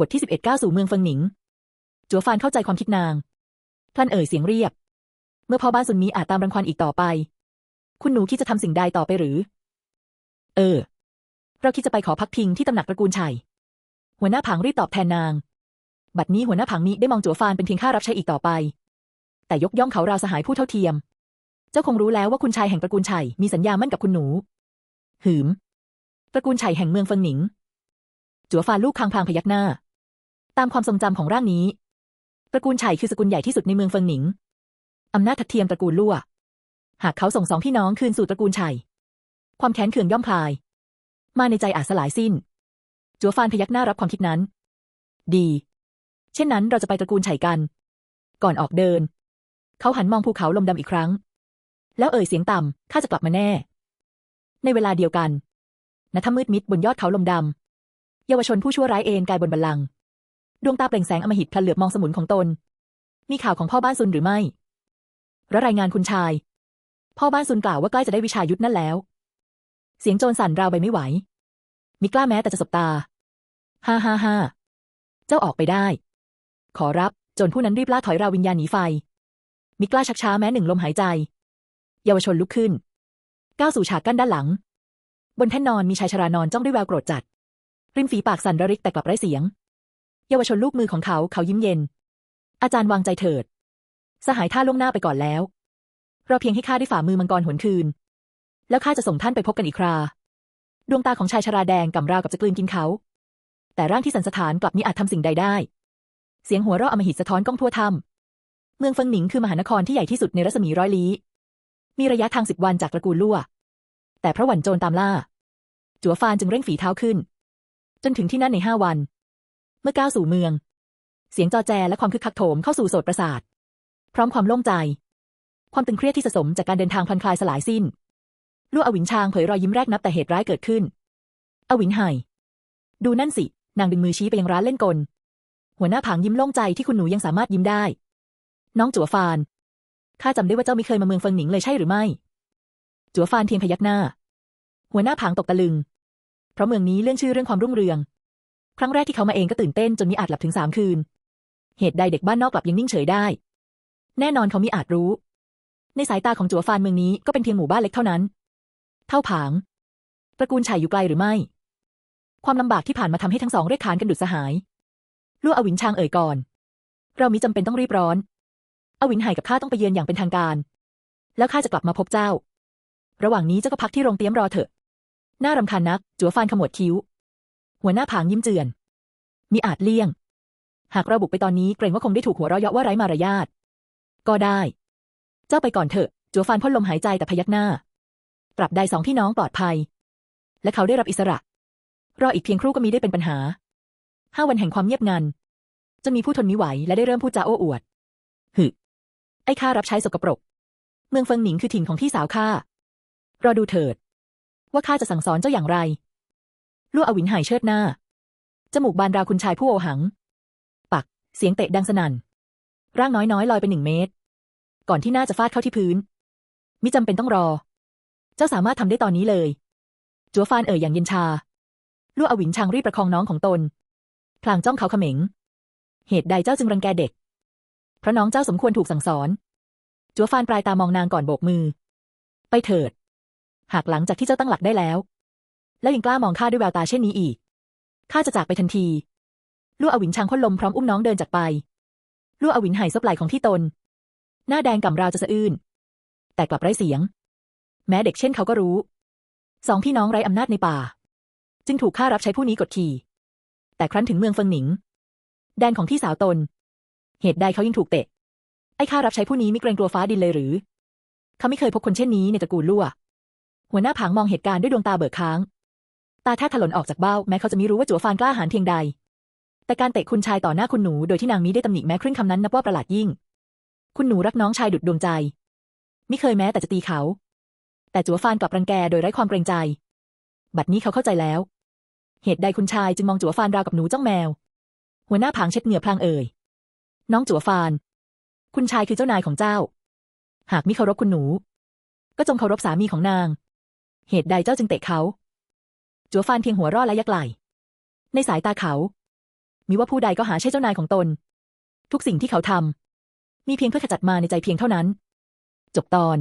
บทที่สิบเอ็ดก้าวสู่เมืองเฟิงหนิง จัวฟานเข้าใจความคิดนางพลันเอ่ยเสียงเรียบ เมื่อพ่อบ้านซุนมีอาจตามรังควานอีกต่อไป คุณหนูคิดจะทำสิ่งใดต่อไปหรือ เออ เราคิดจะไปขอพักพิงที่ตำหนักตระกูลชัย หัวหน้าผังรีบตอบแทนนาง บัดนี้หัวหน้าผังมิได้มองจัวฟานเป็นเพียงข้ารับใช้อีกต่อไป แต่ยกย่องเขาราวสหายผู้เท่าเทียม เจ้าคงรู้แล้วว่าคุณชายแห่งตระกูลชัยมีสัญญามั่นกับคุณหนู หืม ตระกูลชัยแห่งเมืองเฟิงหนิงจัวฟานลูกคางพางพยักหน้า ตามความทรงจำของร่างนี้ ตระกูลชัยคือสกุลใหญ่ที่สุดในเมืองเฟิงหนิงอำนาจทัดเทียมตระกูลลั่ว หากเขาส่งสองพี่น้องคืนสู่ตระกูลชัยความแค้นเคืองย่อมคลาย มาในใจอาจสลายสิ้น จัวฟานพยักหน้ารับความคิดนั้น ดี เช่นนั้นเราจะไปตระกูลชัยกัน ก่อนออกเดิน เขาหันมองภูเขาลมดำอีกครั้ง แล้วเอ่ยเสียงต่ำข้าจะกลับมาแน่ ในเวลาเดียวกันณถ้ำมืดมิดบนยอดเขาลมดำเยาวชนผู้ชั่วร้ายเอนกายบนบัลลังก์ ดวงตาเปล่งแสงอมหิตพลันเหลือบมองสมุนของตน มีข่าวของพ่อบ้านซุนหรือไม่และรายงานคุณชาย พ่อบ้านซุนกล่าวว่าใกล้จะได้วิชายุทธนั่นแล้ว เสียงโจรสั่นราวใบไม่ไหว มิกล้าแม้แต่จะสบตา ฮ่าฮ่าฮ่าเจ้าออกไปได้ ขอรับโจรผู้นั้นรีบล่าถอยราววิญญาณหนีไฟ มิกล้าชักช้าแม้หนึ่งลมหายใจ เยาวชนลุกขึ้น ก้าวสู่ฉากกั้นด้านหลัง บนแท่นนอนมีชายชรานอนจ้องด้วยแววโกรธจัด ริมฝีปากสั่นระริกแต่กลับไร้เสียง เยาวชนลูกมือของเขาเขายิ้มเย็น อาจารย์วางใจเถิด สหายท่าล่วงหน้าไปก่อนแล้วรอเพียงให้ข้าได้ฝ่ามือมังกรหวนคืน แล้วข้าจะส่งท่านไปพบกันอีกครา ดวงตาของชายชราแดงก่ำราวกับจะกลืนกินเขา แต่ร่างที่สันสถานกลับมิอาจทำสิ่งใดได้ เสียงหัวเราะอมหิตสะท้อนก้องทั่วถ้ำเมืองเฟิงหนิงคือมหานครที่ใหญ่ที่สุดในรัศมีร้อยลี้ มีระยะทางสิบวันจากตระกูลลั่ว แต่พระหวันโจรตามล่า จัวฟานจึงเร่งฝีเท้าขึ้น จนถึงที่นั่นในห้าวัน เมื่อก้าวสู่เมือง เสียงจอแจและความคึกคักโถมเข้าสู่โสดประสาท พร้อมความโล่งใจ ความตึงเครียดที่สะสมจากการเดินทางพลันคลายสลายสิ้นลู่อวินชางเผยรอยยิ้มแรกนับแต่เหตุร้ายเกิดขึ้น อวินไห่ดูนั่นสิ นางดึงมือชี้ไปยังร้านเล่นกล หัวหน้าผางยิ้มโล่งใจที่คุณหนูยังสามารถยิ้มได้ น้องจัวฟาน ข้าจำได้ว่าเจ้าไม่เคยมาเมืองเฟิงหนิงเลยใช่หรือไม่ จัวฟานเพียงพยักหน้า หัวหน้าผางตกตะลึง เพราะเมืองนี้เลื่อนชื่อเรื่องความรุ่งเรือง ครั้งแรกที่เขามาเองก็ตื่นเต้นจนมีอาจหลับถึงสามคืน เหตุใดเด็กบ้านนอกกลับยังนิ่งเฉยได้ แน่นอนเขามีอาจรู้ ในสายตาของจัวฟานเมืองนี้ก็เป็นเพียงหมู่บ้านเล็กเท่านั้น เท่าผางตระกูลชัยอยู่ไกลหรือไม่ ความลำบากที่ผ่านมาทำให้ทั้งสองเรียกขานกันดุดสหายลู่อวินชางเอ่ยก่อน เรามิจำเป็นต้องรีบร้อน อวินไห่กับข้าต้องไปเยือนอย่างเป็นทางการ แล้วข้าจะกลับมาพบเจ้า ระหว่างนี้เจ้าก็พักที่โรงเตรียมรอเถอะ น่ารำคาญนัก จัวฟานขมวดคิ้ว หัวหน้าผางยิ้มเจือนมีอาจเลี่ยง หากเราบุกไปตอนนี้เกรงว่าคงได้ถูกหัวเราะเยาะว่าไร้มารยาท ก็ได้ เจ้าไปก่อนเถอะ จัวฟานพ่นลมหายใจแต่พยักหน้า ปรับใดสองพี่น้องปลอดภัย และเขาได้รับอิสระ รออีกเพียงครู่ก็มีได้เป็นปัญหา ห้าวันแห่งความเงียบงัน จะมีผู้ทนมิไหวและได้เริ่มพูดจาโอ้อวด หึ ไอ้ข้ารับใช้สกปรก เมืองเฟิงหนิงคือถิ่นของพี่สาวข้า รอดูเถิด ว่าข้าจะสั่งสอนเจ้าอย่างไร ลู่อวินหายเชิดหน้า จมูกบานราวคุณชายผู้โอหัง ปัก เสียงเตะดังสนั่น ร่างน้อยๆลอยไปหนึ่งเมตร ก่อนที่หน้าจะฟาดเข้าที่พื้น มิจำเป็นต้องรอ เจ้าสามารถทำได้ตอนนี้เลย จัวฟานเอ่ยอย่างเย็นชา ลู่อวินชางรีบประคองน้องของตน พลางจ้องเขาเขม็ง เหตุใดเจ้าจึงรังแกเด็ก เพราะน้องเจ้าสมควรถูกสั่งสอน จัวฟานปลายตามองนางก่อนโบกมือ ไปเถิด หากหลังจากที่เจ้าตั้งหลักได้แล้ว แล้วยังกล้ามองข้าด้วยแววตาเช่นนี้อีกข้าจะจากไปทันทีลู่อวินชางพ่นลมพร้อมอุ้มน้องเดินจากไปลู่อวินหายซบไหล่ของที่ตน หน้าแดงก่ำราวจะสะอื้นแต่กลับไร้เสียง แม้เด็กเช่นเขาก็รู้ สองพี่น้องไร้อำนาจในป่า จึงถูกข้ารับใช้ผู้นี้กดขี่ แต่ครั้นถึงเมืองเฟิงหนิง แดนของพี่สาวตน เหตุใดเขายังถูกเตะ ไอ้ข้ารับใช้ผู้นี้ไม่เกรงกลัวฟ้าดินเลยหรือ เขาไม่เคยพบคนเช่นนี้ในตระกูลลั่ว หัวหน้าผางมองเหตุการณ์ด้วยดวงตาเบิกค้าง ตาแทบถลนออกจากเบ้าแม้เขาจะไม่รู้ว่าจัวฟานกล้าหาญเพียงใด แต่การเตะคุณชายต่อหน้าคุณหนูโดยที่นางมิได้ตำหนิแม้ครึ่งคำนั้นนับว่าประหลาดยิ่ง คุณหนูรักน้องชายดุดดวงใจ ไม่เคยแม้แต่จะตีเขา แต่จัวฟานกลับรังแกโดยไร้ความเกรงใจ บัดนี้เขาเข้าใจแล้ว เหตุใดคุณชายจึงมองจัวฟานราวกับหนูจ้องแมว หัวหน้าผางเช็ดเหงื่อพลางเอ่ย น้องจัวฟาน คุณชายคือเจ้านายของเจ้า หากมิเคารพคุณหนู ก็จงเคารพสามีของนาง เหตุใดเจ้าจึงเตะเขา จัวฟานเพียงหัวรอดและยักไหลในสายตาเขา มิว่าผู้ใดก็หาใช่เจ้านายของตน ทุกสิ่งที่เขาทำมีเพียงเพื่อขจัดมาในใจเพียงเท่านั้น จบตอน